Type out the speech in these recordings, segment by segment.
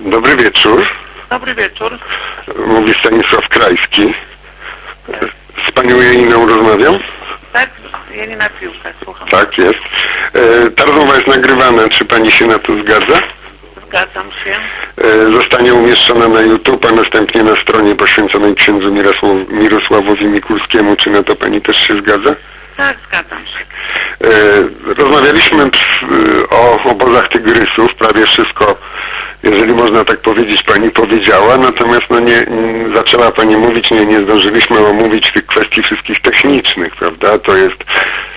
Dobry wieczór. Dobry wieczór. Mówi Stanisław Krajski. Z panią Janiną rozmawiam? Tak, Janina Piłka, słucham. Tak, jest. E, ta rozmowa jest nagrywana. Czy pani się na to zgadza? Zgadzam się. E, zostanie umieszczona na YouTube, a następnie na stronie poświęconej księdzu Mirosław, Mirosławowi Mikulskiemu. Czy na to pani też się zgadza? Tak, zgadzam się. E, Rozmawialiśmy o obozach tygrysów, prawie wszystko, jeżeli można tak powiedzieć, Pani powiedziała, natomiast no nie, nie, zaczęła Pani mówić, nie, nie zdążyliśmy omówić tych kwestii wszystkich technicznych, prawda? To jest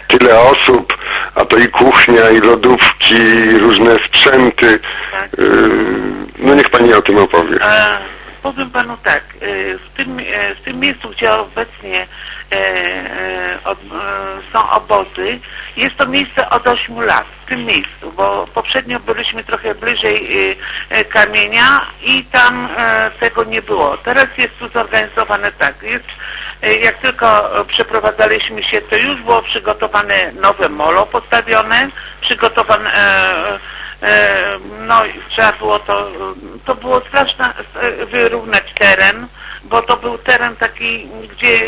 tyle osób, a to i kuchnia, i lodówki, i różne sprzęty. Tak. E, No niech Pani o tym opowie. E, powiem panu tak, e, w tym, e, w tym miejscu, gdzie obecnie są obozy, jest to miejsce od 8 lat, w tym miejscu, bo poprzednio byliśmy trochę bliżej e, e, kamienia i tam e, tego nie było. Teraz jest tu zorganizowane tak, jest, e, jak tylko przeprowadzaliśmy się, to już było przygotowane nowe molo postawione, przygotowane e, no trzeba było to, to było straszne wyrównać teren, bo to był teren taki, gdzie,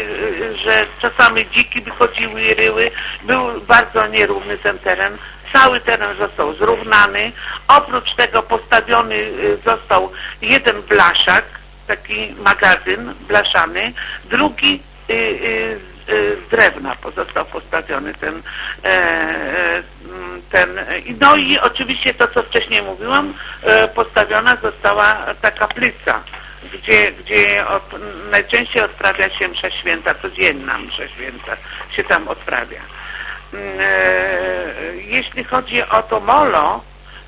że czasami dziki wychodziły i ryły, był bardzo nierówny ten teren. Cały teren został zrównany, oprócz tego postawiony e, został jeden blaszak, taki magazyn blaszany, drugi e, e, z drewna pozostał postawiony ten, e, e, ten no i oczywiście to co wcześniej mówiłam e, postawiona została ta kaplica gdzie, gdzie od, najczęściej odprawia się msza święta, codzienna msza święta się tam odprawia. Mm, E, jeśli chodzi o to molo,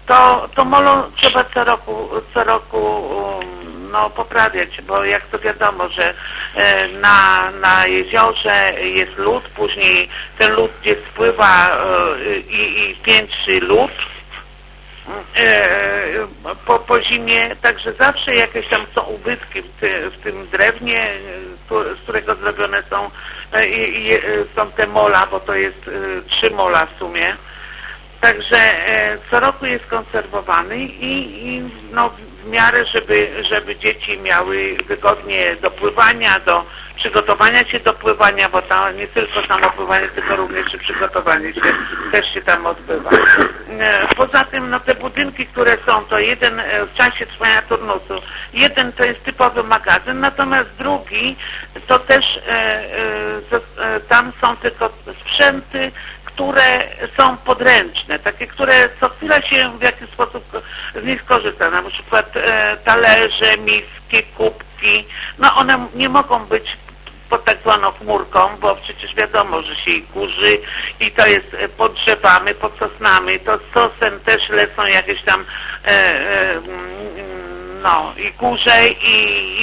to, to molo trzeba co roku, co roku um, no, poprawiać, bo jak to wiadomo, że e, na, na jeziorze jest lód, później ten lód gdzie spływa e, i, i piętrzy lód po, po zimie, także zawsze jakieś tam są ubytki w, ty, w tym drewnie, z którego zrobione są, e, i, i, e, są te mola, bo to jest e, trzy mola w sumie. Także co roku jest konserwowany i, i no, w miarę, żeby, żeby dzieci miały wygodnie do pływania, do przygotowania się do pływania, bo tam nie tylko samo pływanie, tylko również przygotowanie się też się tam odbywa. Poza tym no, te to jeden e, w czasie trwania turnusu, jeden to jest typowy magazyn, natomiast drugi to też e, e, tam są tylko sprzęty, które są podręczne, takie, które co chwila się w jakiś sposób z nich korzysta, na przykład talerze, miski, kubki, no one nie mogą być pod tak zwaną chmurką, bo przecież wiadomo, że się i kurzy i to jest e, pod drzewami, pod sosnami, to z sosem też lecą jakieś tam e, e, mm, no i kurze i,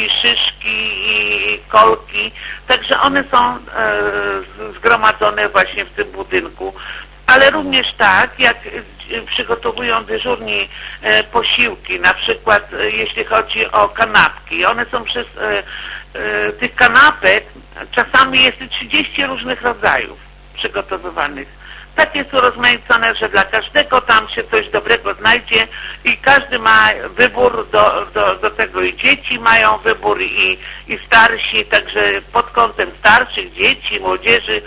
i szyszki i kolki, także one są e, zgromadzone właśnie w tym budynku, ale również tak, jak e, przygotowują dyżurni e, posiłki, na przykład e, jeśli chodzi o kanapki, one są przez e, e, tych kanapek czasami jest i 30 różnych rodzajów przygotowywanych tak jest urozmaicone, że dla każdego tam się coś dobrego znajdzie i każdy ma wybór do, do, do tego i dzieci mają wybór i, i starsi, także pod kątem starszych, dzieci, młodzieży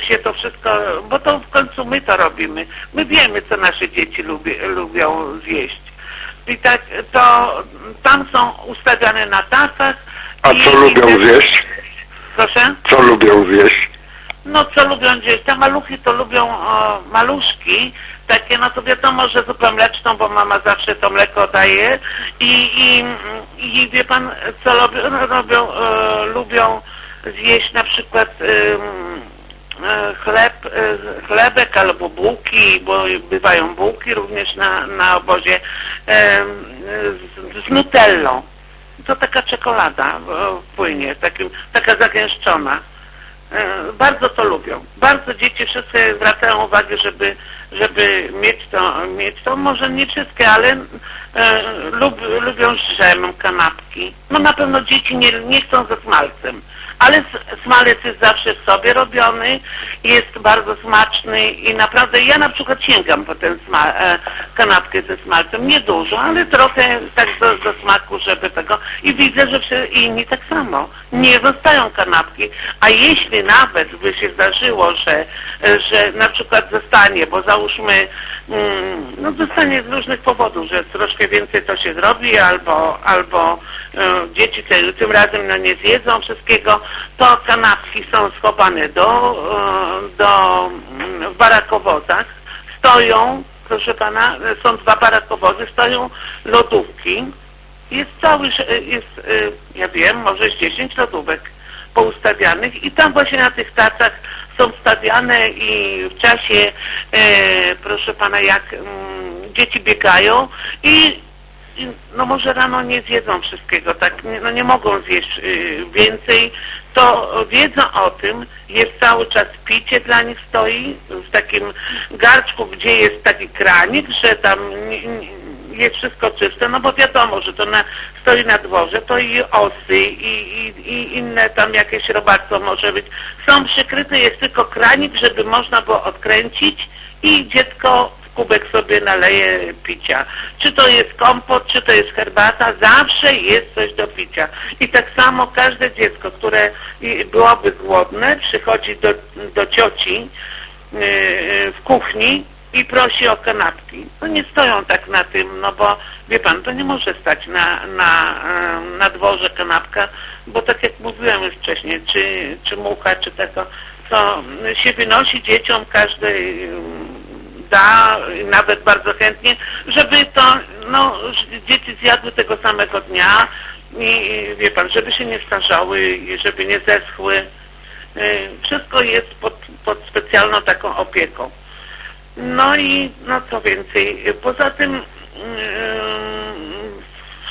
się to wszystko, bo to w końcu my to robimy. My wiemy, co nasze dzieci lubi, lubią zjeść. I tak to tam są ustawiane na tacach. A co i lubią te- zjeść? Proszę? Co lubią zjeść? No co lubią gdzieś, te maluchy to lubią o, maluszki, takie no to wiadomo, że zupę mleczną, bo mama zawsze to mleko daje i, i, i wie pan co robią, no, robią e, lubią zjeść na przykład e, chleb, e, chlebek albo bułki, bo bywają bułki również na, na obozie em, z, z nutellą. To taka czekolada płynie, takim, taka zagęszczona. E, bardzo to lubią. Bardzo dzieci wszyscy zwracają uwagę, żeby, żeby mieć to, mieć to może nie wszystkie, ale e, lub, lubią dżemem kanapki. No na pewno dzieci nie, nie chcą ze smalcem, ale smalec jest zawsze sobie robiony, jest bardzo smaczny i naprawdę ja na przykład sięgam po tę e, kanapkę ze smalcem, nie dużo, ale trochę tak do, do smaku, żeby tego i widzę, że wszyscy inni tak samo. Nie dostają kanapki, a jeśli nawet by się zdarzyło, że, że na przykład zostanie, bo załóżmy, mm, no zostanie z różnych powodów, że troszkę więcej to się zrobi, albo, albo e, dzieci te, tym razem no, nie zjedzą wszystkiego, to kanapki są schowane do, e, do mm, w barakowozach, stoją, proszę pana, są dwa barakowozy, stoją lodówki, jest cały, sz- jest, y, ja wiem, może z 10 lodówek poustawianych i tam właśnie na tych tacach są stawiane i w czasie, e, proszę pana, jak mm, dzieci biegają i, i no może rano nie zjedzą wszystkiego, tak, nie, no nie mogą zjeść y, więcej, to wiedzą o tym, jest cały czas picie dla nich stoi w takim garczku, gdzie jest taki kranik, że tam nie, nie, jest wszystko czyste, no bo wiadomo, że to na, stoi na dworze, to i osy i, i, i inne tam jakieś robactwo może być. Są przykryte, jest tylko kranik, żeby można było odkręcić i dziecko w kubek sobie naleje picia. Czy to jest kompot, czy to jest herbata, zawsze jest coś do picia. I tak samo każde dziecko, które byłoby głodne, przychodzi do, do cioci yy, w kuchni i prosi o kanapki. No nie stoją tak na tym, no bo wie pan, to nie może stać na, na, na dworze kanapka, bo tak jak mówiłem już wcześniej, czy, czy mucha, czy tego, to się wynosi dzieciom każdy da, nawet bardzo chętnie, żeby to, no, dzieci zjadły tego samego dnia i wie pan, żeby się nie starzały, i żeby nie zeschły. Y, Wszystko jest pod, pod specjalną taką opieką. No i no co więcej, poza tym mm,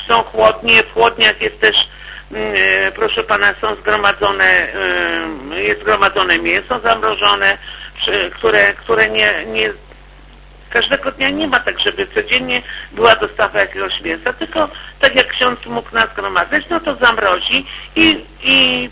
są chłodnie, w chłodniach jest też mm, proszę pana są zgromadzone mm, jest zgromadzone mięso zamrożone, przy- które, które nie, nie każdego dnia nie ma tak, żeby codziennie była dostawa jakiegoś mięsa, tylko tak jak ksiądz mógł nas gromadzać, no to zamrozi i, i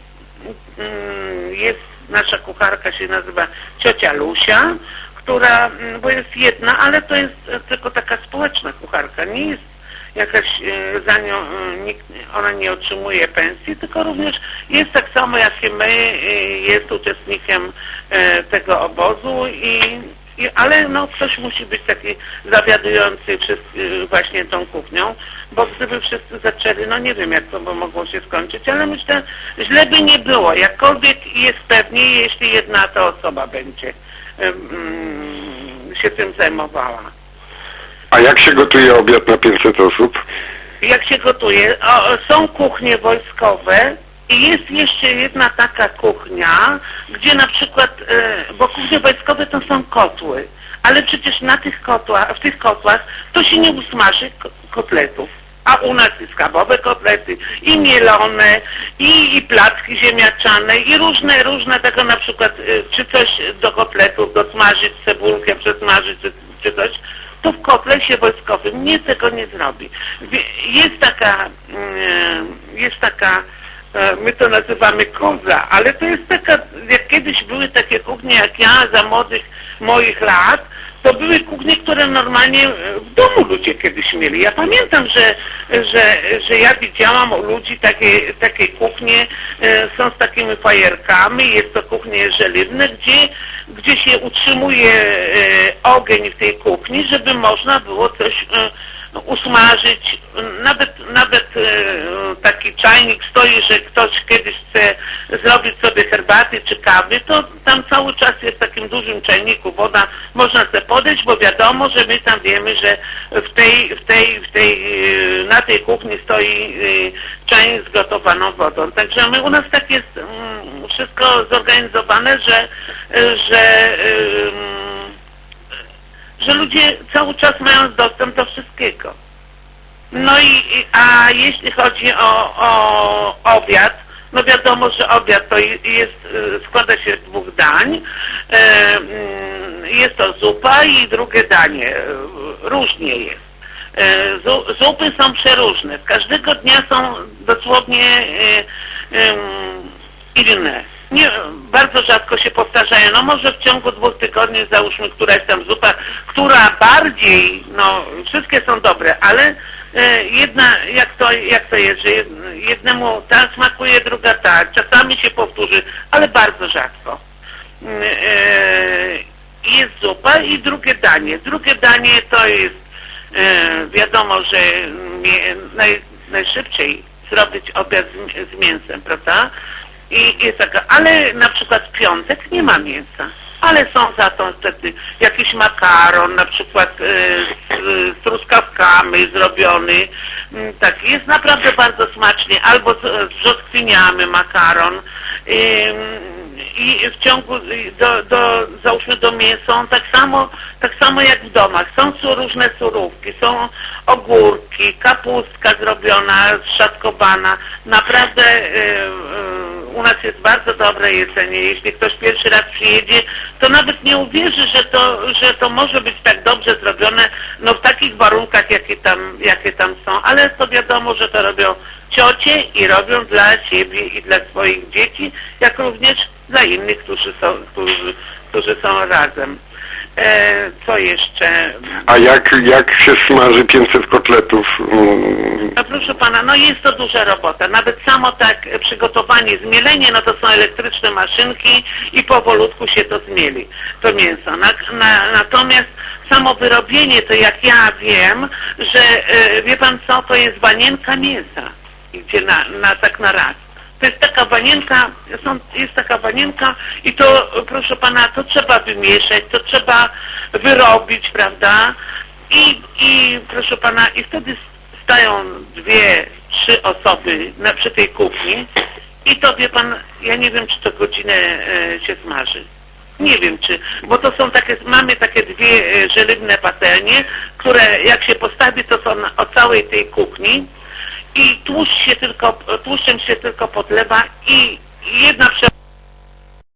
jest nasza kucharka się nazywa ciocia Lusia, która, mm, bo jest jedna, ale to jest tylko taka społeczna kucharka, nie jest jakaś e, za nią, e, nikt, ona nie otrzymuje pensji, tylko również jest tak samo jak i my, e, jest uczestnikiem tego obozu i, i ale no ktoś musi być taki zawiadujący wszyscy, właśnie tą kuchnią, bo gdyby wszyscy zaczęli, no nie wiem jak to by mogło się skończyć, ale myślę, źle by nie było, jakkolwiek jest pewniej, jeśli jedna ta osoba będzie się tym zajmowała. A jak się gotuje obiad na 500 osób? jak się gotuje, o, są kuchnie wojskowe i jest jeszcze jedna taka kuchnia, gdzie na przykład, e, bo kuchnie wojskowe to są kotły, ale przecież na tych kotłach, w tych kotłach to się nie usmaży ko- kotletów. A u nas jest schabowe kotlety i mielone, i, i placki ziemniaczane, i różne, różne tego na przykład, e, czy coś do kotletów, dosmażyć cebulkę, przesmażyć, czy, czy coś, to w kotle wojskowym nie tego nie zrobi. Jest taka, mm, jest taka, e, my to nazywamy koza, ale to jest taka, jak kiedyś były takie kuchnie, jak ja za młodych moich lat, to były kuchnie, które normalnie domu ludzie kiedyś mieli. Ja pamiętam, że, że, że ja widziałam u ludzi takie, takie kuchnie, e, są z takimi fajerkami, jest to kuchnie żeliwne, gdzie, gdzie się utrzymuje e, ogień w tej kuchni, żeby można było coś e, usmażyć. Nawet, nawet taki czajnik stoi, że ktoś kiedyś chce zrobić sobie herbaty czy kawy, to tam cały czas jest w takim dużym czajniku woda, można sobie podejść, wiadomo, że my tam wiemy, że w tej, w tej, w tej, e, na tej kuchni stoi e, czajnik z gotowaną wodą. Także my, u nas tak jest mm, wszystko zorganizowane, że, e, że że ludzie cały czas mają dostęp do wszystkiego. No i, a jeśli chodzi o, o obiad, no wiadomo, że obiad to je- jest, y, składa się z dwóch dań. Mm, Jest to zupa i drugie danie. E, Różnie jest. E, zu- Zupy są przeróżne. Każdego dnia są dosłownie e, inne. Nie, bardzo rzadko się powtarzają. No może w ciągu dwóch tygodni załóżmy któraś tam zupa, która bardziej, no wszystkie są dobre, ale jedna, jak to, jak to jest, że jed- jednemu tak smakuje, druga tak, czasami się powtórzy, ale bardzo rzadko. E, Jest zupa i drugie danie. Drugie danie to jest e, wiadomo, że naj, najszybciej zrobić obiad z, z mięsem, prawda? I jest taka, ale na przykład w piątek nie ma mięsa. Ale są za to wtedy jakiś makaron, na przykład e, z, z truskawkami zrobiony. Mm, Tak, jest naprawdę bardzo smacznie. Albo z, z makaron. I w ciągu do, do załóżmy do mięsa tak samo tak samo jak w domach. Są różne surówki są ogórki kapustka zrobiona szatkowana naprawdę e, e, u nas jest bardzo dobre jedzenie. Jeśli ktoś pierwszy raz przyjedzie to nawet nie uwierzy że to że to może być tak dobrze zrobione no w takich warunkach jakie tam jakie tam są. Ale to wiadomo że to robią ciocie i robią dla siebie i dla swoich dzieci, jak również dla innych, którzy są, którzy, którzy są razem. E, co jeszcze? A jak, jak się smaży 500 kotletów? No proszę pana, no jest to duża robota. Nawet samo tak przygotowanie, zmielenie, no to są elektryczne maszynki i powolutku się to zmieli, to mięso. Na, na, natomiast samo wyrobienie, to jak ja wiem, że e, wie pan co, to jest wanienka mięsa. Idzie na, na tak na raz. To jest taka wanienka, są, jest taka wanienka i to, proszę pana, to trzeba wymieszać, to trzeba wyrobić, prawda? I, i proszę pana, i wtedy stają dwie, trzy osoby na, przy tej kuchni i to wie pan, ja nie wiem czy to godzinę e, się smaży. Nie wiem czy, bo to są takie, mamy takie dwie e, żelibne patelnie, które jak się postawi to są o całej tej kuchni i tłuszcz się tylko, tłuszczem się tylko podlewa i jedna prze